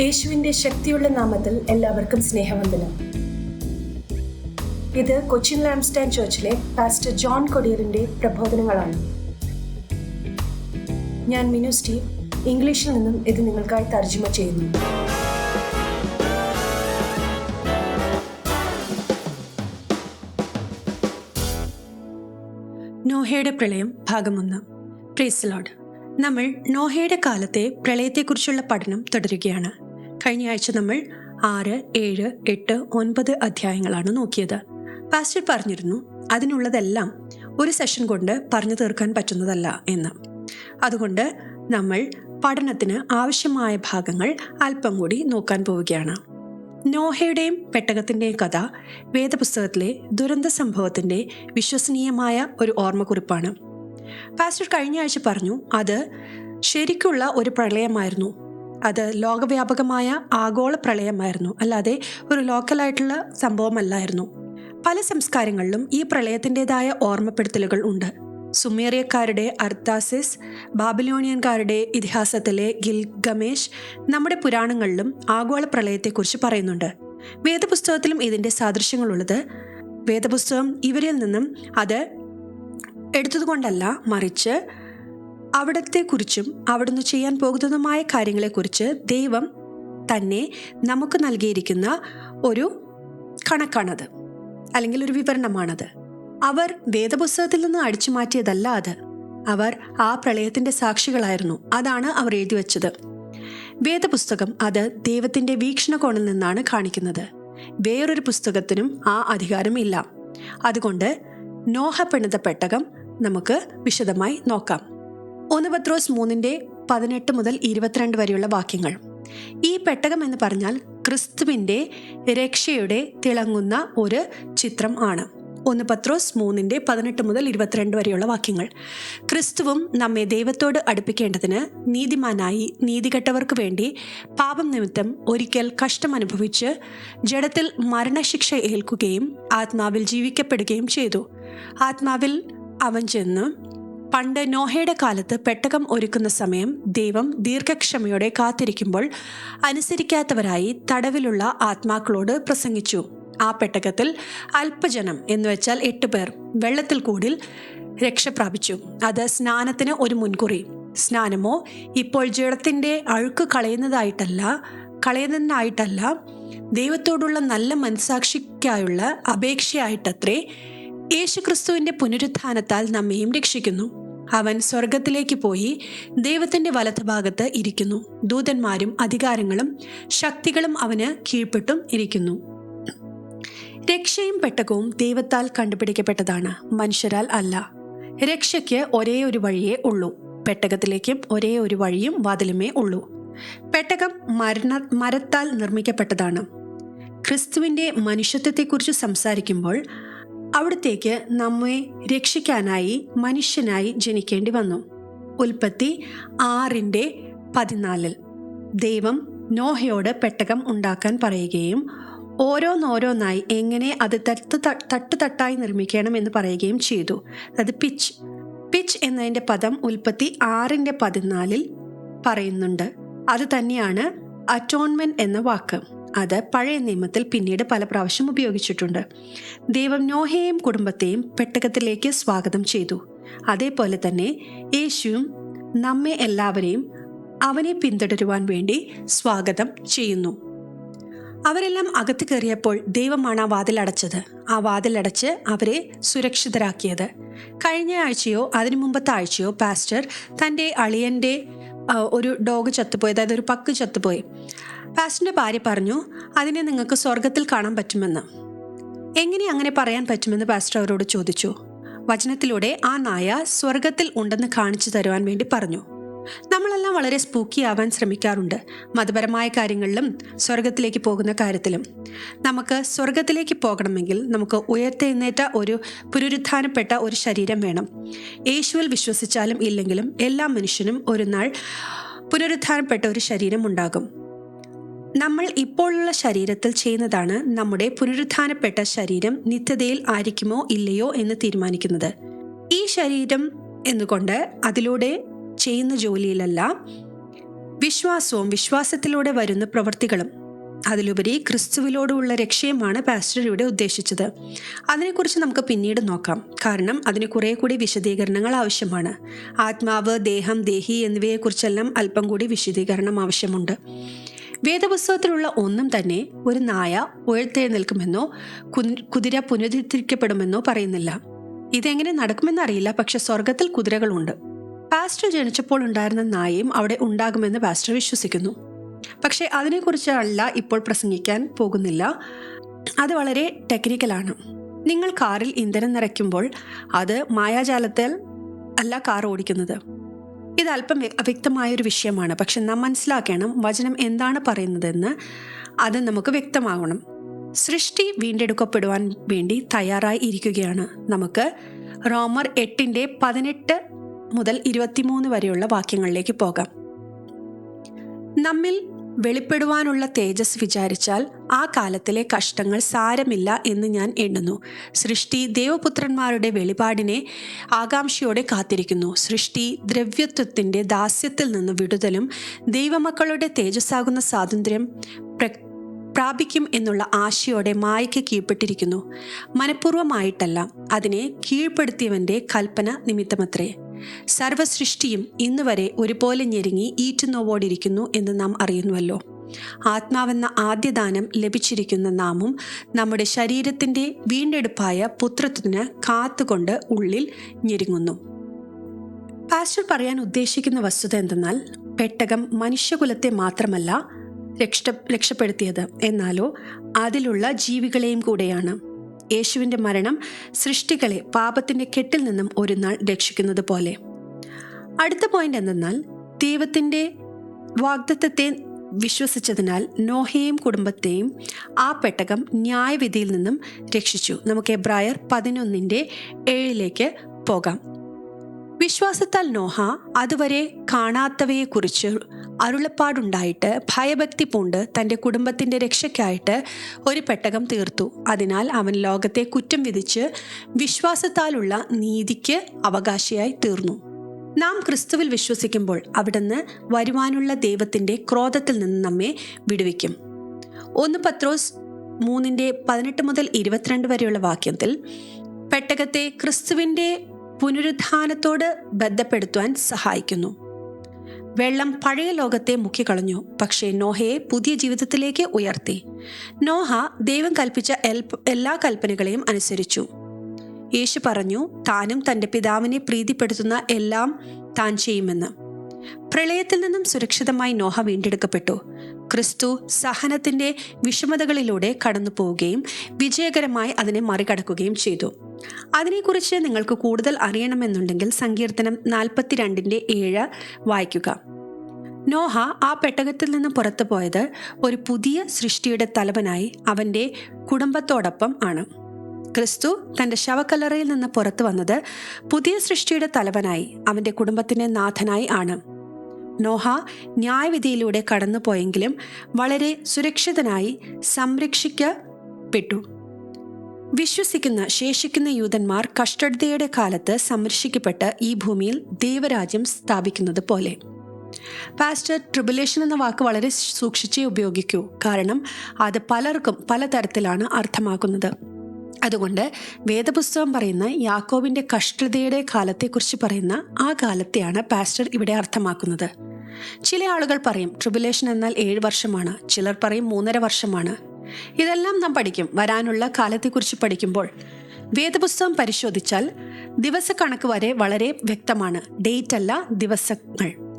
യേശുവിന്റെ ശക്തിയുള്ള നാമത്തിൽ എല്ലാവർക്കും സ്നേഹവന്ദനം. ഇത് കൊച്ചിൻ ലാംസ്റ്റാൻ ചർച്ചിലെ പാസ്റ്റർ ജോൺ കൊടിയറിന്റെ പ്രബോധനങ്ങളാണ്. ഞാൻ മിനു സ്റ്റീവ് ഇംഗ്ലീഷിൽ നിന്നും ഇത് നിങ്ങൾക്കായി തർജമ ചെയ്യുന്നു. നോഹയുടെ പ്രളയം ഭാഗം ഭാഗമൊന്ന് പ്രീസ്ലോഡ് നമ്മൾ നോഹയുടെ കാലത്തെ പ്രളയത്തെക്കുറിച്ചുള്ള പഠനം തുടരുകയാണ്. കഴിഞ്ഞ ആഴ്ച നമ്മൾ ആറ് ഏഴ് എട്ട് ഒൻപത് അധ്യായങ്ങളാണ് നോക്കിയത്. പാസ്റ്റർ പറഞ്ഞിരുന്നു അതിനുള്ളതെല്ലാം ഒരു സെഷൻ കൊണ്ട് പറഞ്ഞു തീർക്കാൻ പറ്റുന്നതല്ല എന്ന്. അതുകൊണ്ട് നമ്മൾ പഠനത്തിന് ആവശ്യമായ ഭാഗങ്ങൾ അല്പം കൂടി നോക്കാൻ പോവുകയാണ്. നോഹയുടെയും പെട്ടകത്തിന്റെയും കഥ വേദപുസ്തകത്തിലെ ദുരന്ത സംഭവത്തിന്റെ വിശ്വസനീയമായ ഒരു ഓർമ്മക്കുറിപ്പാണ്. പാസ്റ്റർ കഴിഞ്ഞ ആഴ്ച പറഞ്ഞു അത് ശരിക്കുള്ള ഒരു പ്രളയമായിരുന്നു. അത് ലോകവ്യാപകമായ ആഗോള പ്രളയമായിരുന്നു. അല്ലാതെ ഒരു ലോക്കലായിട്ടുള്ള സംഭവമല്ലായിരുന്നു. പല സംസ്കാരങ്ങളിലും ഈ പ്രളയത്തിന്റെതായ ഓർമ്മപ്പെടുത്തലുകൾ ഉണ്ട്. സുമേറിയക്കാരുടെ അർത്താസിസ് ബാബിലോണിയൻകാരുടെ ഇതിഹാസത്തിലെ ഗിൽഗമേഷ് നമ്മുടെ പുരാണങ്ങളിലും ആഗോള പ്രളയത്തെക്കുറിച്ച് പറയുന്നുണ്ട്. വേദപുസ്തകത്തിലും ഇതിന്റെ സാദൃശ്യങ്ങളുള്ളത് വേദപുസ്തകം ഇവരിൽ നിന്നും അത് എടുത്തതുകൊണ്ടല്ല മറിച്ച് അവിടത്തെക്കുറിച്ചും അവിടുന്ന് ചെയ്യാൻ പോകുന്നതുമായ കാര്യങ്ങളെക്കുറിച്ച് ദൈവം തന്നെ നമുക്ക് നൽകിയിരിക്കുന്ന ഒരു കണക്കാണത്. അല്ലെങ്കിൽ ഒരു വിവരണമാണത്. അവർ വേദപുസ്തകത്തിൽ നിന്ന് അടിച്ചു മാറ്റിയതല്ല അത്. അവർ ആ പ്രളയത്തിന്റെ സാക്ഷികളായിരുന്നു. അതാണ് അവർ എഴുതി വച്ചത്. വേദപുസ്തകം അത് ദൈവത്തിന്റെ വീക്ഷണകോണിൽ നിന്നാണ് കാണിക്കുന്നത്. വേറൊരു പുസ്തകത്തിനും ആ അധികാരം ഇല്ല. അതുകൊണ്ട് നോഹ പണിത പെട്ടകം നമുക്ക് വിശദമായി നോക്കാം. ഒന്ന് പത്രോസ് മൂന്നിന്റെ പതിനെട്ട് മുതൽ ഇരുപത്തിരണ്ട് വരെയുള്ള വാക്യങ്ങൾ. ഈ പെട്ടകം എന്ന് പറഞ്ഞാൽ ക്രിസ്തുവിന്റെ രക്ഷയുടെ തിളങ്ങുന്ന ഒരു ചിത്രം ആണ്. ഒന്ന് പത്രോസ് മൂന്നിന്റെ പതിനെട്ട് മുതൽ ഇരുപത്തിരണ്ട് വരെയുള്ള വാക്യങ്ങൾ. ക്രിസ്തുവും നമ്മെ ദൈവത്തോട് അടുപ്പിക്കേണ്ടതിന് നീതിമാനായി നീതികെട്ടവർക്ക് വേണ്ടി പാപം നിമിത്തം ഒരിക്കൽ കഷ്ടം അനുഭവിച്ച് ജഡത്തിൽ മരണശിക്ഷ ഏൽക്കുകയും ആത്മാവിൽ ജീവിക്കപ്പെടുകയും ചെയ്തു. ആത്മാവിൽ അവൻ ചെന്ന് പണ്ട് നോഹയുടെ കാലത്ത് പെട്ടകം ഒരുക്കുന്ന സമയം ദൈവം ദീർഘക്ഷമയോടെ കാത്തിരിക്കുമ്പോൾ അനുസരിക്കാത്തവരായി തടവിലുള്ള ആത്മാക്കളോട് പ്രസംഗിച്ചു. ആ പെട്ടകത്തിൽ അല്പജനം എന്ന് വെച്ചാൽ എട്ട് പേർ വെള്ളത്തിൽ കൂടിൽ രക്ഷ പ്രാപിച്ചു. അത് സ്നാനത്തിന് ഒരു മുൻകുറി. സ്നാനമോ ഇപ്പോൾ ജഡത്തിന്റെ അഴുക്ക് കളയുന്നതായിട്ടല്ല കളയുന്നതിനായിട്ടല്ല ദൈവത്തോടുള്ള നല്ല മനസാക്ഷിക്കായുള്ള അപേക്ഷയായിട്ടത്രേ യേശുക്രിസ്തുവിന്റെ പുനരുത്ഥാനത്താൽ നമ്മെയും രക്ഷിക്കുന്നു. അവൻ സ്വർഗത്തിലേക്ക് പോയി ദൈവത്തിന്റെ വലതുഭാഗത്ത് ഇരിക്കുന്നു. ദൂതന്മാരും അധികാരങ്ങളും ശക്തികളും അവന് കീഴ്പ്പെട്ടും ഇരിക്കുന്നു. രക്ഷയും പെട്ടകവും ദൈവത്താൽ കണ്ടുപിടിക്കപ്പെട്ടതാണ്. മനുഷ്യരാൽ അല്ല. രക്ഷയ്ക്ക് ഒരേ ഒരു വഴിയേ ഉള്ളൂ. പെട്ടകത്തിലേക്കും ഒരേ ഒരു വഴിയും വാതിലുമേ ഉള്ളൂ. പെട്ടകം മരണ മരത്താൽ നിർമ്മിക്കപ്പെട്ടതാണ്. ക്രിസ്തുവിന്റെ മനുഷ്യത്വത്തെക്കുറിച്ച് സംസാരിക്കുമ്പോൾ അവിടത്തേക്ക് നമ്മെ രക്ഷിക്കാനായി മനുഷ്യനായി ജനിക്കേണ്ടി വന്നു. ഉൽപ്പത്തി ആറിന്റെ പതിനാലിൽ ദൈവം നോഹയോട് പെട്ടകം ഉണ്ടാക്കാൻ പറയുകയും ഓരോന്നോരോന്നായി എങ്ങനെ അത് തട്ട് തട്ട് തട്ടായി നിർമ്മിക്കണം എന്ന് പറയുകയും ചെയ്തു. അത് പിച്ച്. പിച്ച് എന്നതിന്റെ പദം ഉൽപ്പത്തി ആറിന്റെ പതിനാലിൽ പറയുന്നുണ്ട്. അത് തന്നെയാണ് അറ്റോൺമെന്റ് എന്ന വാക്ക്. അത് പഴയ നിയമത്തിൽ പിന്നീട് പല പ്രാവശ്യം ഉപയോഗിച്ചിട്ടുണ്ട്. ദൈവം നോഹയെയും കുടുംബത്തെയും പെട്ടകത്തിലേക്ക് സ്വാഗതം ചെയ്തു. അതേപോലെ തന്നെ യേശുവും നമ്മെ എല്ലാവരെയും അവനെ പിന്തുടരുവാൻ വേണ്ടി സ്വാഗതം ചെയ്യുന്നു. അവരെല്ലാം അകത്ത് കയറിയപ്പോൾ ദൈവമാണ് ആ വാതിലടച്ചത് ആ വാതിലടച്ച് അവരെ സുരക്ഷിതരാക്കിയത്. കഴിഞ്ഞ ആഴ്ചയോ അതിനു മുമ്പത്തെ ആഴ്ചയോ പാസ്റ്റർ തന്റെ അളിയന്റെ ഒരു ഡോഗ് ചത്തുപോയി അതായത് ഒരു പക്ക് ചത്തുപോയി. പാസ്റ്ററിന്റെ ഭാര്യ പറഞ്ഞു അതിനെ നിങ്ങൾക്ക് സ്വർഗത്തിൽ കാണാൻ പറ്റുമെന്ന്. എങ്ങനെ അങ്ങനെ പറയാൻ പറ്റുമെന്ന് പാസ്റ്റർ അവരോട് ചോദിച്ചു. വചനത്തിലൂടെ ആ നായ സ്വർഗത്തിൽ ഉണ്ടെന്ന് കാണിച്ചു തരുവാൻ വേണ്ടി പറഞ്ഞു. നമ്മളെല്ലാം വളരെ സ്പൂക്കി ആവാൻ ശ്രമിക്കാറുണ്ട് മതപരമായ കാര്യങ്ങളിലും സ്വർഗത്തിലേക്ക് പോകുന്ന കാര്യത്തിലും. നമുക്ക് സ്വർഗത്തിലേക്ക് പോകണമെങ്കിൽ നമുക്ക് ഉയർത്തെഴുന്നേറ്റ ഒരു പുനരുത്ഥാനപ്പെട്ട ഒരു ശരീരം വേണം. യേശുവിൽ വിശ്വസിച്ചാലും ഇല്ലെങ്കിലും എല്ലാ മനുഷ്യനും ഒരു നാൾ പുനരുത്ഥാനപ്പെട്ട ഒരു ശരീരം ഉണ്ടാകും. നമ്മൾ ഇപ്പോഴുള്ള ശരീരത്തിൽ ചെയ്യുന്നതാണ് നമ്മുടെ പുനരുത്ഥാനപ്പെട്ട ശരീരം നിത്യതയിൽ ആയിരിക്കുമോ ഇല്ലയോ എന്ന് തീരുമാനിക്കുന്നത്. ഈ ശരീരം എന്നുകൊണ്ട് അതിലൂടെ ചെയ്യുന്ന ജോലിയിലല്ല വിശ്വാസവും വിശ്വാസത്തിലൂടെ വരുന്ന പ്രവൃത്തികളും അതിലുപരി ക്രിസ്തുവിലോടുള്ള രക്ഷയുമാണ് പാസ്റ്റർ ഇവിടെ ഉദ്ദേശിച്ചത്. അതിനെക്കുറിച്ച് നമുക്ക് പിന്നീട് നോക്കാം. കാരണം അതിന് കുറേ കൂടി വിശദീകരണങ്ങൾ ആവശ്യമാണ്. ആത്മാവ് ദേഹം ദേഹി എന്നിവയെക്കുറിച്ചെല്ലാം അല്പം കൂടി വിശദീകരണം ആവശ്യമുണ്ട്. വേദപുസ്തകത്തിലുള്ള ഒന്നും തന്നെ ഒരു നായ ഉയർത്തെഴുന്നേൽക്കുമെന്നോ കുതിര പുനരുദ്ധരിക്കപ്പെടുമെന്നോ പറയുന്നില്ല. ഇതെങ്ങനെ നടക്കുമെന്നറിയില്ല പക്ഷെ സ്വർഗത്തിൽ കുതിരകളുണ്ട്. പാസ്റ്റർ ജനിച്ചപ്പോൾ ഉണ്ടായിരുന്ന നായയും അവിടെ ഉണ്ടാകുമെന്ന് പാസ്റ്റർ വിശ്വസിക്കുന്നു. പക്ഷേ അതിനെക്കുറിച്ചല്ല ഇപ്പോൾ പ്രസംഗിക്കാൻ പോകുന്നില്ല. അത് വളരെ ടെക്നിക്കലാണ് നിങ്ങൾ കാറിൽ ഇന്ധനം നിറയ്ക്കുമ്പോൾ അത് മായാജാലത്തിൽ അല്ല കാർ ഓടിക്കുന്നത്. ഇത് അല്പം വ്യക്തമായൊരു വിഷയമാണ്. പക്ഷെ നാം മനസ്സിലാക്കണം വചനം എന്താണ് പറയുന്നതെന്ന് അത് നമുക്ക് വ്യക്തമാകണം സൃഷ്ടി വീണ്ടെടുക്കപ്പെടുവാൻ വേണ്ടി തയ്യാറായി ഇരിക്കുകയാണ് നമുക്ക് റോമർ എട്ടിന്റെ പതിനെട്ട് മുതൽ ഇരുപത്തിമൂന്ന് വരെയുള്ള വാക്യങ്ങളിലേക്ക് പോകാം. നമ്മിൽ വെളിപ്പെടുവാനുള്ള തേജസ് വിചാരിച്ചാൽ ആ കാലത്തിലെ കഷ്ടങ്ങൾ സാരമില്ല എന്ന് ഞാൻ എണ്ണുന്നു. സൃഷ്ടി ദേവപുത്രന്മാരുടെ വെളിപാടിനെ ആകാംക്ഷയോടെ കാത്തിരിക്കുന്നു. സൃഷ്ടി ദ്രവ്യത്വത്തിന്റെ ദാസ്യത്തിൽ നിന്ന് വിടുതലും ദൈവമക്കളുടെ തേജസ്സാകുന്ന സ്വാതന്ത്ര്യം പ്ര പ്രാപിക്കും എന്നുള്ള ആശയോടെ മായയ്ക്ക് കീഴ്പ്പെട്ടിരിക്കുന്നു. മനഃപൂർവമായിട്ടല്ല അതിനെ കീഴ്പ്പെടുത്തിയവന്റെ കൽപ്പന നിമിത്തമത്രേ. സർവസൃഷ്ടിയും ഇന്നുവരെ ഒരുപോലെ ഞെരുങ്ങി ഈറ്റുനോവോടിരിക്കുന്നു എന്ന് നാം അറിയുന്നുവല്ലോ. ആത്മാവെന്ന ആദ്യദാനം ലഭിച്ചിരിക്കുന്ന നാമും നമ്മുടെ ശരീരത്തിന്റെ വീണ്ടെടുപ്പായ പുത്രത്വത്തിന് കാത്തുകൊണ്ട് ഉള്ളിൽ ഞെരുങ്ങുന്നു. പാസ്റ്റർ പറയാൻ ഉദ്ദേശിക്കുന്ന വസ്തുത എന്തെന്നാൽ പെട്ടകം മനുഷ്യകുലത്തെ മാത്രമല്ല രക്ഷ രക്ഷപ്പെടുത്തിയത്. എന്നാലോ അതിലുള്ള ജീവികളെയും കൂടെയാണ്. യേശുവിന്റെ മരണം സൃഷ്ടികളെ പാപത്തിന്റെ കെട്ടിൽ നിന്നും ഒരു നാൾ രക്ഷിക്കുന്നത് പോലെ. അടുത്ത പോയിന്റ് എന്തെന്നാൽ ദൈവത്തിന്റെ വാഗ്ദത്തത്തെ വിശ്വസിച്ചതിനാൽ നോഹയെയും കുടുംബത്തെയും ആ പെട്ടകം ന്യായവിധിയിൽ നിന്നും രക്ഷിച്ചു. നമുക്ക് എബ്രായർ പതിനൊന്നിന്റെ ഏഴിലേക്ക് പോകാം. വിശ്വാസത്താൽ നോഹ അതുവരെ കാണാത്തവയെക്കുറിച്ച് അരുളപ്പാടുണ്ടായിട്ട് ഭയഭക്തി പൂണ്ട് തന്റെ കുടുംബത്തിന്റെ രക്ഷയ്ക്കായിട്ട് ഒരു പെട്ടകം തീർത്തു. അതിനാൽ അവൻ ലോകത്തെ കുറ്റം വിധിച്ച് വിശ്വാസത്താലുള്ള നീതിക്ക് അവകാശിയായി തീർന്നു. നാം ക്രിസ്തുവിൽ വിശ്വസിക്കുമ്പോൾ അവിടുന്ന് വരുവാനുള്ള ദൈവത്തിന്റെ ക്രോധത്തിൽ നിന്ന് നമ്മെ വിടുവിക്കും. ഒന്ന് പത്രോസ് മൂന്നിന്റെ പതിനെട്ട് മുതൽ ഇരുപത്തിരണ്ട് വരെയുള്ള വാക്യത്തിൽ പെട്ടകത്തെ ക്രിസ്തുവിന്റെ പുനരുത്ഥാനത്തോട് ബന്ധപ്പെടുത്തുവാൻ സഹായിക്കുന്നു. വെള്ളം പഴയ ലോകത്തെ മുക്കിക്കളഞ്ഞു. പക്ഷേ നോഹയെ പുതിയ ജീവിതത്തിലേക്ക് ഉയർത്തി. നോഹ ദൈവം കൽപ്പിച്ച എല്ലാ കൽപ്പനകളെയും അനുസരിച്ചു. യേശു പറഞ്ഞു താനും തന്റെ പിതാവിനെ പ്രീതിപ്പെടുത്തുന്ന എല്ലാം താൻ ചെയ്യുമെന്ന്. പ്രളയത്തിൽ നിന്നും സുരക്ഷിതമായി നോഹ വീണ്ടെടുക്കപ്പെട്ടു. ക്രിസ്തു സഹനത്തിന്റെ വിഷമതകളിലൂടെ കടന്നു പോവുകയും വിജയകരമായി അതിനെ മറികടക്കുകയും ചെയ്തു. അതിനെക്കുറിച്ച് നിങ്ങൾക്ക് കൂടുതൽ അറിയണമെന്നുണ്ടെങ്കിൽ സങ്കീർത്തനം നാൽപ്പത്തിരണ്ടിന്റെ ഏഴ് വായിക്കുക. നോഹ ആ പെട്ടകത്തിൽ നിന്ന് പുറത്തു പോയത് ഒരു പുതിയ സൃഷ്ടിയുടെ തലവനായി അവന്റെ കുടുംബത്തോടൊപ്പം ആണ്. ക്രിസ്തു തന്റെ ശവക്കല്ലറയിൽ നിന്ന് പുറത്തു വന്നത് പുതിയ സൃഷ്ടിയുടെ തലവനായി അവന്റെ കുടുംബത്തിന്റെ നാഥനായി ആണ്. നോഹ ന്യായവിധിയിലൂടെ കടന്നുപോയെങ്കിലും വളരെ സുരക്ഷിതനായി സംരക്ഷിക്കപ്പെട്ടു. വിശ്വസിക്കുന്ന ശേഷിക്കുന്ന യൂതന്മാർ കഷ്ടതയുടെ കാലത്ത് സംരക്ഷിക്കപ്പെട്ട് ഈ ഭൂമിയിൽ ദൈവരാജ്യം സ്ഥാപിക്കുന്നത് പോലെ. പാസ്റ്റർ ട്രിബുലേഷൻ എന്ന വാക്ക് വളരെ സൂക്ഷിച്ചേ ഉപയോഗിക്കൂ. കാരണം അത് പലർക്കും പലതരത്തിലാണ് അർത്ഥമാക്കുന്നത്. അതുകൊണ്ട് വേദപുസ്തകം പറയുന്ന യാക്കോവിന്റെ കഷ്ടതയുടെ കാലത്തെക്കുറിച്ച് പറയുന്ന ആ കാലത്തെയാണ് പാസ്റ്റർ ഇവിടെ അർത്ഥമാക്കുന്നത്. ചില ആളുകൾ പറയും ട്രിബുലേഷൻ എന്നാൽ ഏഴ് വർഷമാണ്. ചിലർ പറയും മൂന്നര വർഷമാണ്. ഇതെല്ലാം നാം പഠിക്കും. വരാനുള്ള കാലത്തെക്കുറിച്ച് പഠിക്കുമ്പോൾ വേദപുസ്തകം പരിശോധിച്ചാൽ ദിവസക്കണക്ക് വരെ വളരെ വ്യക്തമാണ്. ഡേറ്റ് അല്ല ദിവസങ്ങൾ.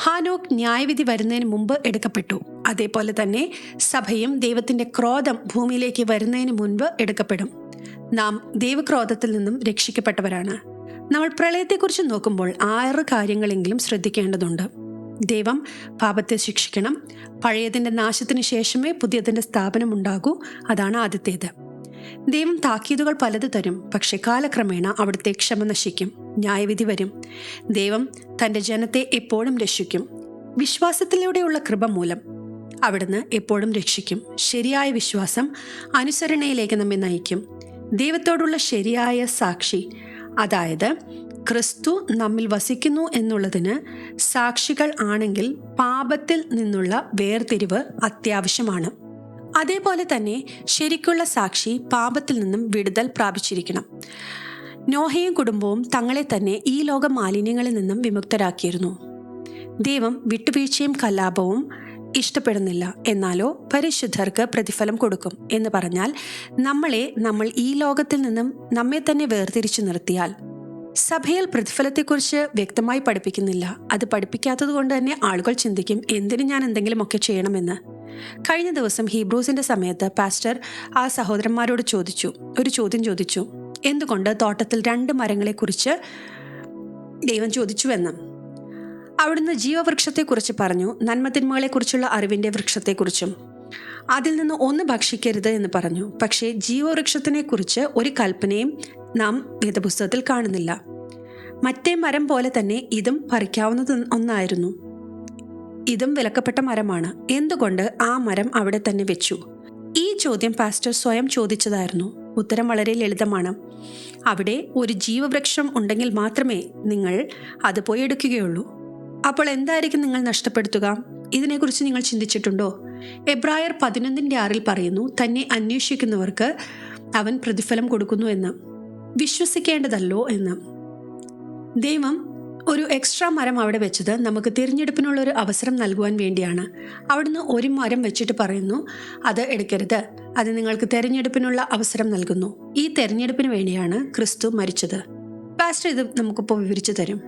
ഹാനോക്ക് ന്യായവിധി വരുന്നതിന് മുമ്പ് എടുക്കപ്പെട്ടു. അതേപോലെ തന്നെ സഭയും ദൈവത്തിന്റെ ക്രോധം ഭൂമിയിലേക്ക് വരുന്നതിന് മുൻപ് എടുക്കപ്പെടും. നാം ദൈവക്രോധത്തിൽ നിന്നും രക്ഷിക്കപ്പെട്ടവരാണ്. നമ്മൾ പ്രളയത്തെക്കുറിച്ച് നോക്കുമ്പോൾ ആറ് കാര്യങ്ങളെങ്കിലും ശ്രദ്ധിക്കേണ്ടതുണ്ട്. ദൈവം പാപത്തെ ശിക്ഷിക്കണം. പഴയതിന്റെ നാശത്തിന് ശേഷമേ പുതിയതിന്റെ സ്ഥാപനം ഉണ്ടാകൂ അതാണ് ആദ്യത്തേത്. ദൈവം താക്കീതുകൾ പലത് തരും പക്ഷെ കാലക്രമേണ അവിടുത്തെ ക്ഷമ നശിക്കും ന്യായവിധി വരും. ദൈവം തന്റെ ജനത്തെ എപ്പോഴും രക്ഷിക്കും. വിശ്വാസത്തിലൂടെയുള്ള കൃപ മൂലം അവിടുന്ന് എപ്പോഴും രക്ഷിക്കും. ശരിയായ വിശ്വാസം അനുസരണയിലേക്ക് നമ്മെ നയിക്കും. ദൈവത്തോടുള്ള ശരിയായ സാക്ഷി അതായത് ക്രിസ്തു നമ്മിൽ വസിക്കുന്നു എന്നുള്ളതിന് സാക്ഷികൾ ആണെങ്കിൽ പാപത്തിൽ നിന്നുള്ള വേർതിരിവ് അത്യാവശ്യമാണ്. അതേപോലെ തന്നെ ശരിക്കുള്ള സാക്ഷി പാപത്തിൽ നിന്നും വിടുതൽ പ്രാപിച്ചിരിക്കണം. നോഹയും കുടുംബവും തങ്ങളെ തന്നെ ഈ ലോക മാലിന്യങ്ങളിൽ നിന്നും വിമുക്തരാക്കിയിരുന്നു. ദൈവം വിട്ടുവീഴ്ചയും കലാപവും ഇഷ്ടപ്പെടുന്നില്ല. എന്നാലോ പരിശുദ്ധർക്ക് പ്രതിഫലം കൊടുക്കും എന്ന് പറഞ്ഞാൽ നമ്മളെ നമ്മൾ ഈ ലോകത്തിൽ നിന്നും നമ്മെ തന്നെ വേർതിരിച്ചു നിർത്തിയാൽ സഭയിൽ പ്രതിഫലത്തെക്കുറിച്ച് വ്യക്തമായി പഠിപ്പിക്കുന്നില്ല. അത് പഠിപ്പിക്കാത്തത് കൊണ്ട് തന്നെ ആളുകൾ ചിന്തിക്കും എന്തിനു ഞാൻ എന്തെങ്കിലുമൊക്കെ ചെയ്യണമെന്ന്. കഴിഞ്ഞ ദിവസം ഹീബ്രൂസിന്റെ സമയത്ത് പാസ്റ്റർ ആ സഹോദരന്മാരോട് ചോദിച്ചു ഒരു ചോദ്യം ചോദിച്ചു. എന്തുകൊണ്ട് തോട്ടത്തിൽ രണ്ട് മരങ്ങളെക്കുറിച്ച് ദൈവം ചോദിച്ചുവെന്ന്. അവിടുന്ന് ജീവവൃക്ഷത്തെക്കുറിച്ച് പറഞ്ഞു നന്മതിന്മകളെക്കുറിച്ചുള്ള അറിവിന്റെ വൃക്ഷത്തെക്കുറിച്ചും. അതിൽ നിന്ന് ഒന്ന് ഭക്ഷിക്കരുത് എന്ന് പറഞ്ഞു. പക്ഷേ ജീവവൃക്ഷത്തിനെക്കുറിച്ച് ഒരു കൽപ്പനയും നാം വേദപുസ്തകത്തിൽ കാണുന്നില്ല. മറ്റേ മരം പോലെ തന്നെ ഇതും പറിക്കാവുന്നത് ഒന്നായിരുന്നു. ഇതും വിലക്കപ്പെട്ട മരമാണ്. എന്തുകൊണ്ട് ആ മരം അവിടെ തന്നെ വെച്ചു? ഈ ചോദ്യം പാസ്റ്റർ സ്വയം ചോദിച്ചതായിരുന്നു. ഉത്തരം വളരെ ലളിതമാണ്. അവിടെ ഒരു ജീവവൃക്ഷം ഉണ്ടെങ്കിൽ മാത്രമേ നിങ്ങൾ അത് പോയി എടുക്കുകയുള്ളൂ. അപ്പോൾ എന്തായിരിക്കും നിങ്ങൾ നഷ്ടപ്പെടുത്തുക? ഇതിനെക്കുറിച്ച് നിങ്ങൾ ചിന്തിച്ചിട്ടുണ്ടോ? എബ്രായർ പതിനൊന്നിന്റെ ആറിൽ പറയുന്നു തന്നെ അന്വേഷിക്കുന്നവർക്ക് അവൻ പ്രതിഫലം കൊടുക്കുന്നു എന്ന്. വിശ്വസിക്കേണ്ടതല്ലോ എന്ന്. ദൈവം ഒരു എക്സ്ട്രാ മരം അവിടെ വെച്ചത് നമുക്ക് തിരഞ്ഞെടുപ്പിനുള്ള ഒരു അവസരം നൽകുവാൻ വേണ്ടിയാണ്. അവിടുന്ന് ഒരു മരം വെച്ചിട്ട് പറയുന്നു അത് എടുക്കരുത്. അത് നിങ്ങൾക്ക് തിരഞ്ഞെടുപ്പിനുള്ള അവസരം നൽകുന്നു. ഈ തിരഞ്ഞെടുപ്പിന് വേണ്ടിയാണ് ക്രിസ്തു മരിച്ചത്. പാസ്റ്റർ ഇത് നമുക്കിപ്പോൾ വിവരിച്ചു തരും.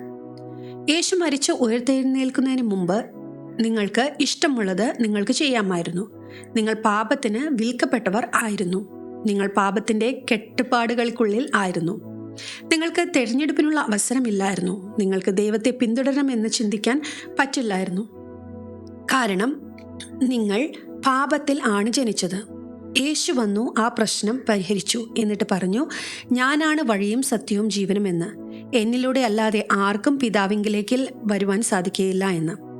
യേശു മരിച്ച് ഉയർത്തെഴുന്നേൽക്കുന്നതിന് മുമ്പ് നിങ്ങൾക്ക് ഇഷ്ടമുള്ളത് നിങ്ങൾക്ക് ചെയ്യാമായിരുന്നു. നിങ്ങൾ പാപത്തിന് വിൽക്കപ്പെട്ടവർ ആയിരുന്നു. നിങ്ങൾ പാപത്തിന്റെ കെട്ടുപാടുകൾക്കുള്ളിൽ ആയിരുന്നു. നിങ്ങൾക്ക് തിരഞ്ഞെടുപ്പിനുള്ള അവസരമില്ലായിരുന്നു. നിങ്ങൾക്ക് ദൈവത്തെ പിന്തുടരണമെന്ന് ചിന്തിക്കാൻ പറ്റില്ലായിരുന്നു. കാരണം നിങ്ങൾ പാപത്തിൽ ആണ് ജനിച്ചത്. യേശു വന്നു ആ പ്രശ്നം പരിഹരിച്ചു എന്നിട്ട് പറഞ്ഞു ഞാനാണ് വഴിയും സത്യവും ജീവനും എന്ന്. എന്നിലൂടെ അല്ലാതെ ആർക്കും പിതാവിങ്കിലേക്ക് വരുവാൻ സാധിക്കുകയില്ല എന്ന്.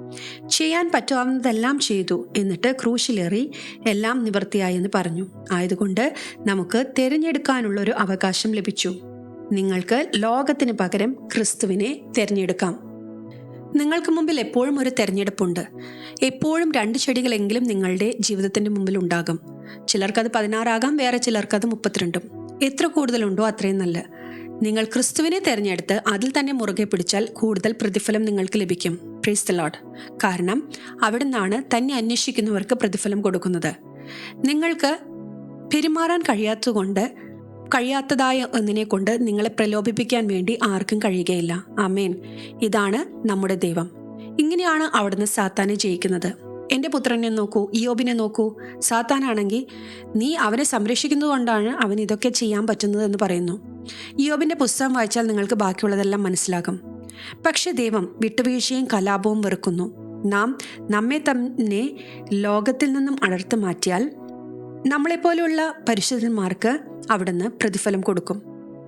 ചെയ്യാൻ പറ്റാവുന്നതെല്ലാം ചെയ്തു എന്നിട്ട് ക്രൂശിലേറി എല്ലാം നിവർത്തിയായി എന്ന് പറഞ്ഞു. ആയതുകൊണ്ട് നമുക്ക് തിരഞ്ഞെടുക്കാനുള്ള ഒരു അവകാശം ലഭിച്ചു. നിങ്ങൾക്ക് ലോകത്തിന് പകരം ക്രിസ്തുവിനെ തിരഞ്ഞെടുക്കാം. നിങ്ങൾക്ക് മുമ്പിൽ എപ്പോഴും ഒരു തിരഞ്ഞെടുപ്പുണ്ട്. എപ്പോഴും രണ്ട് ചെടികളെങ്കിലും നിങ്ങളുടെ ജീവിതത്തിന്റെ മുമ്പിൽ ഉണ്ടാകും. ചിലർക്കത് പതിനാറാകാം വേറെ ചിലർക്കത് മുപ്പത്തിരണ്ടും. എത്ര കൂടുതലുണ്ടോ അത്രയും നല്ല. നിങ്ങൾ ക്രിസ്തുവിനെ തിരഞ്ഞെടുത്ത് അതിൽ തന്നെ മുറുകെ പിടിച്ചാൽ കൂടുതൽ പ്രതിഫലം നിങ്ങൾക്ക് ലഭിക്കും. പ്രീസ് ദ ലോഡ് കാരണം അവിടെ നിന്നാണ് തന്നെ അന്വേഷിക്കുന്നവർക്ക് പ്രതിഫലം കൊടുക്കുന്നത്. നിങ്ങൾക്ക് പെരുമാറാൻ കഴിയാത്തതുകൊണ്ട് കഴിയാത്തതായ ഒന്നിനെ കൊണ്ട് നിങ്ങളെ പ്രലോഭിപ്പിക്കാൻ വേണ്ടി ആർക്കും കഴിയുകയില്ല. അമേൻ ഇതാണ് നമ്മുടെ ദൈവം. ഇങ്ങനെയാണ് അവിടുന്ന് സാത്താനെ ജയിക്കുന്നത്. എന്റെ പുത്രനെ നോക്കൂ ഇയോബിനെ നോക്കൂ. സാത്താനാണെങ്കിൽ നീ അവനെ സംരക്ഷിക്കുന്നതുകൊണ്ടാണ് അവൻ ഇതൊക്കെ ചെയ്യാൻ പറ്റുന്നത് എന്ന് പറയുന്നു. ഇയോബിന്റെ പുസ്തകം വായിച്ചാൽ നിങ്ങൾക്ക് ബാക്കിയുള്ളതെല്ലാം മനസ്സിലാകും. പക്ഷെ ദൈവം വിട്ടുവീഴ്ചയും കലാപവും വെറുക്കുന്നു. നാം നമ്മെ തന്നെ ലോകത്തിൽ നിന്നും അടർത്ത് മാറ്റിയാൽ നമ്മളെപ്പോലെയുള്ള പരിശുദ്ധന്മാർക്ക് അവിടുന്ന് പ്രതിഫലം കൊടുക്കും.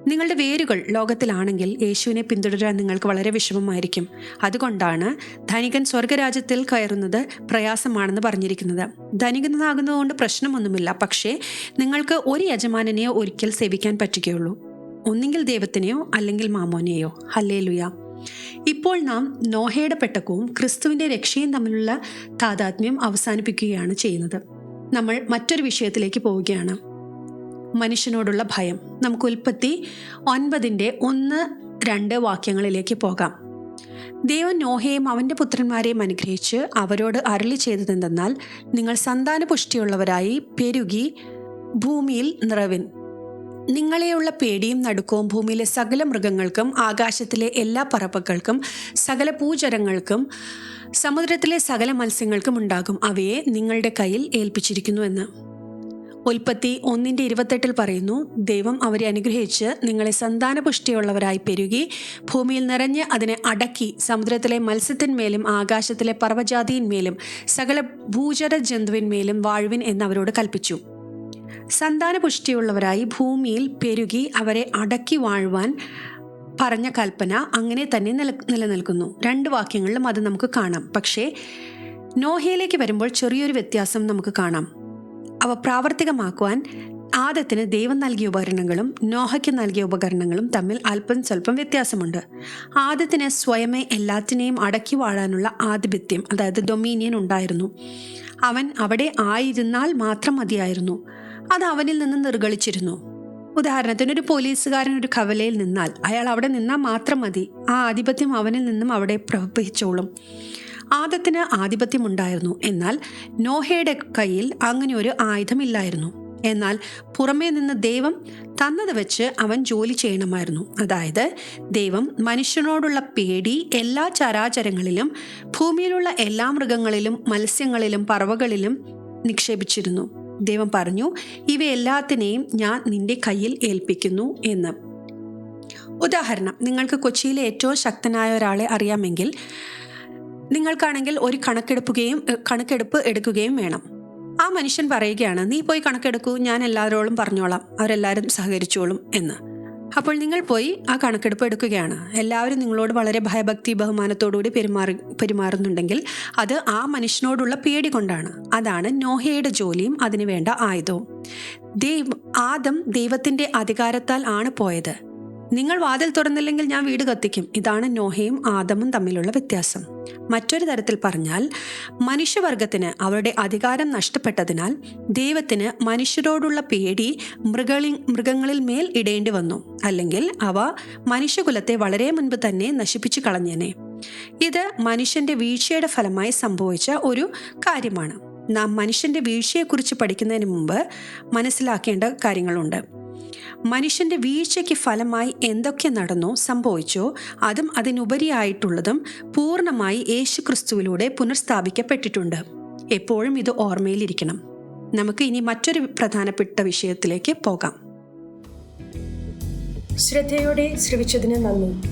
നിങ്ങളുടെ വേരുകൾ ലോകത്തിലാണെങ്കിൽ യേശുവിനെ പിന്തുടരാൻ നിങ്ങൾക്ക് വളരെ വിഷമമായിരിക്കും. അതുകൊണ്ടാണ് ധനികൻ സ്വർഗരാജ്യത്തിൽ കയറുന്നത് പ്രയാസമാണെന്ന് പറഞ്ഞിരിക്കുന്നത്. ധനികനാകുന്നതുകൊണ്ട് പ്രശ്നമൊന്നുമില്ല. പക്ഷേ നിങ്ങൾക്ക് ഒരു യജമാനനെയോ ഒരിക്കൽ സേവിക്കാൻ പറ്റുകയുള്ളൂ. ഒന്നുകിൽ ദൈവത്തിനെയോ അല്ലെങ്കിൽ മാമോനെയോ. ഹല്ലേലുയ. ഇപ്പോൾ നാം നോഹയുടെ പെട്ടകവും ക്രിസ്തുവിന്റെ രക്ഷയും തമ്മിലുള്ള താതാത്മ്യം അവസാനിപ്പിക്കുകയാണ് ചെയ്യുന്നത്. നമ്മൾ മറ്റൊരു വിഷയത്തിലേക്ക് പോവുകയാണ്. മനുഷ്യനോടുള്ള ഭയം. നമുക്ക് ഉൽപ്പത്തി ഒൻപതിന്റെ ഒന്ന് രണ്ട് വാക്യങ്ങളിലേക്ക് പോകാം. ദൈവം നോഹയും അവന്റെ പുത്രന്മാരെയും അനുഗ്രഹിച്ച് അവരോട് അരളി ചെയ്തതെന്തെന്നാൽ നിങ്ങൾ സന്താന പുഷ്ടിയുള്ളവരായി പെരുകി ഭൂമിയിൽ നിറവിൻ. നിങ്ങളെയുള്ള പേടിയും നടുക്കവും ഭൂമിയിലെ സകല മൃഗങ്ങൾക്കും ആകാശത്തിലെ എല്ലാ പറപ്പുകൾക്കും സകല പൂചരങ്ങൾക്കും സമുദ്രത്തിലെ സകല മത്സ്യങ്ങൾക്കും ഉണ്ടാകും. അവയെ നിങ്ങളുടെ കയ്യിൽ ഏൽപ്പിച്ചിരിക്കുന്നു എന്ന് ഉൽപ്പത്തി ഒന്നിന്റെ ഇരുപത്തെട്ടിൽ പറയുന്നു ദൈവം അവരെ അനുഗ്രഹിച്ച് നിങ്ങളെ സന്താനപുഷ്ടിയുള്ളവരായി പെരുകി ഭൂമിയിൽ നിറഞ്ഞ് അതിനെ അടക്കി സമുദ്രത്തിലെ മത്സ്യത്തിന്മേലും ആകാശത്തിലെ പർവജാതിയിന്മേലും സകല ഭൂചര ജന്തുവിന്മേലും വാഴുവിൻ എന്ന് അവരോട് കൽപ്പിച്ചു. സന്താനപുഷ്ടിയുള്ളവരായി ഭൂമിയിൽ പെരുകി അവരെ അടക്കി വാഴുവാൻ പറഞ്ഞ കൽപ്പന അങ്ങനെ തന്നെ നില നിലനിൽക്കുന്നു. രണ്ട് വാക്യങ്ങളിലും അത് നമുക്ക് കാണാം. പക്ഷേ നോഹയിലേക്ക് വരുമ്പോൾ ചെറിയൊരു വ്യത്യാസം നമുക്ക് കാണാം. അവ പ്രാവർത്തികമാക്കുവാൻ ആദത്തിന് ദൈവം നൽകിയ ഉപകരണങ്ങളും നോഹയ്ക്ക് നൽകിയ ഉപകരണങ്ങളും തമ്മിൽ അല്പം സ്വല്പം വ്യത്യാസമുണ്ട്. ആദത്തിന് സ്വയമേ എല്ലാറ്റിനെയും അടക്കി വാഴാനുള്ള ആധിപത്യം അതായത് ഡൊമീനിയൻ ഉണ്ടായിരുന്നു. അവൻ അവിടെ ആയിരുന്നാൽ മാത്രം മതിയായിരുന്നു. അത് അവനിൽ നിന്ന് നിർഗളിച്ചിരുന്നു. ഉദാഹരണത്തിന് ഒരു പോലീസുകാരൻ ഒരു കവലയിൽ നിന്നാൽ അയാൾ അവിടെ നിന്നാൽ മാത്രം മതി. ആ ആധിപത്യം അവനിൽ നിന്നും അവിടെ പ്രവഹിച്ചോളും. ആദത്തിന് ആധിപത്യമുണ്ടായിരുന്നു. എന്നാൽ നോഹയുടെ കയ്യിൽ അങ്ങനെ ഒരു ആയുധമില്ലായിരുന്നു. എന്നാൽ പുറമേ നിന്ന് ദൈവം തന്നത് വെച്ച് അവൻ ജോലി ചെയ്യണമായിരുന്നു. അതായത് ദൈവം മനുഷ്യനോടുള്ള പേടി എല്ലാ ചരാചരങ്ങളിലും ഭൂമിയിലുള്ള എല്ലാ മൃഗങ്ങളിലും മത്സ്യങ്ങളിലും പറവകളിലും നിക്ഷേപിച്ചിരുന്നു. ദൈവം പറഞ്ഞു ഇവയെല്ലാത്തിനെയും ഞാൻ നിന്റെ കയ്യിൽ ഏൽപ്പിക്കുന്നു എന്ന്. ഉദാഹരണം നിങ്ങൾക്ക് കൊച്ചിയിലെ ഏറ്റവും ശക്തനായ ഒരാളെ അറിയാമെങ്കിൽ നിങ്ങൾക്കാണെങ്കിൽ ഒരു കണക്കെടുപ്പുകയും കണക്കെടുപ്പ് എടുക്കുകയും വേണം. ആ മനുഷ്യൻ പറയുകയാണ് നീ പോയി കണക്കെടുക്കൂ ഞാൻ എല്ലാവരോടും പറഞ്ഞോളാം അവരെല്ലാവരും സഹകരിച്ചോളും എന്ന്. അപ്പോൾ നിങ്ങൾ പോയി ആ കണക്കെടുപ്പ് എടുക്കുകയാണ്. എല്ലാവരും നിങ്ങളോട് വളരെ ഭയഭക്തി ബഹുമാനത്തോടുകൂടി പെരുമാറി പെരുമാറുന്നുണ്ടെങ്കിൽ അത് ആ മനുഷ്യനോടുള്ള പേടി കൊണ്ടാണ്. അതാണ് നോഹയുടെ ജോലിയും അതിനുവേണ്ട ആയുധവും. ദൈവം ആദം ദൈവത്തിന്റെ അധികാരത്താൽ ആണ് പോയത്. നിങ്ങൾ വാതിൽ തുറന്നില്ലെങ്കിൽ ഞാൻ വീട് കത്തിക്കും. ഇതാണ് നോഹയും ആദമും തമ്മിലുള്ള വ്യത്യാസം. മറ്റൊരു തരത്തിൽ പറഞ്ഞാൽ മനുഷ്യവർഗത്തിന് അവരുടെ അധികാരം നഷ്ടപ്പെട്ടതിനാൽ ദൈവത്തിന് മനുഷ്യരോടുള്ള പേടി മൃഗളി മൃഗങ്ങളിൽ മേൽ ഇടേണ്ടി വന്നു. അല്ലെങ്കിൽ അവ മനുഷ്യകുലത്തെ വളരെ മുൻപ് തന്നെ നശിപ്പിച്ചു കളഞ്ഞേനെ. ഇത് മനുഷ്യന്റെ വീഴ്ചയുടെ ഫലമായി സംഭവിച്ച ഒരു കാര്യമാണ്. നാം മനുഷ്യന്റെ വീഴ്ചയെക്കുറിച്ച് പഠിക്കുന്നതിന് മുമ്പ് മനസ്സിലാക്കേണ്ട കാര്യങ്ങളുണ്ട്. മനുഷ്യന്റെ വീഴ്ചയ്ക്ക് ഫലമായി എന്തൊക്കെ നടന്നോ സംഭവിച്ചോ അതും അതിനുപരിയായിട്ടുള്ളതും പൂർണമായി യേശുക്രിസ്തുവിലൂടെ പുനഃസ്ഥാപിക്കപ്പെട്ടിട്ടുണ്ട്. എപ്പോഴും ഇത് ഓർമ്മയിലിരിക്കണം. നമുക്ക് ഇനി മറ്റൊരു പ്രധാനപ്പെട്ട വിഷയത്തിലേക്ക് പോകാം. ശ്രദ്ധയോടെ ശ്രവിച്ചതിന് നന്ദി.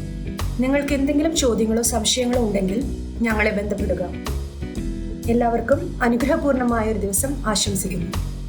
നിങ്ങൾക്ക് എന്തെങ്കിലും ചോദ്യങ്ങളോ സംശയങ്ങളോ ഉണ്ടെങ്കിൽ ഞങ്ങളെ ബന്ധപ്പെടുക. എല്ലാവർക്കും അനുഗ്രഹപൂർണമായ ഒരു ദിവസം ആശംസിക്കുന്നു.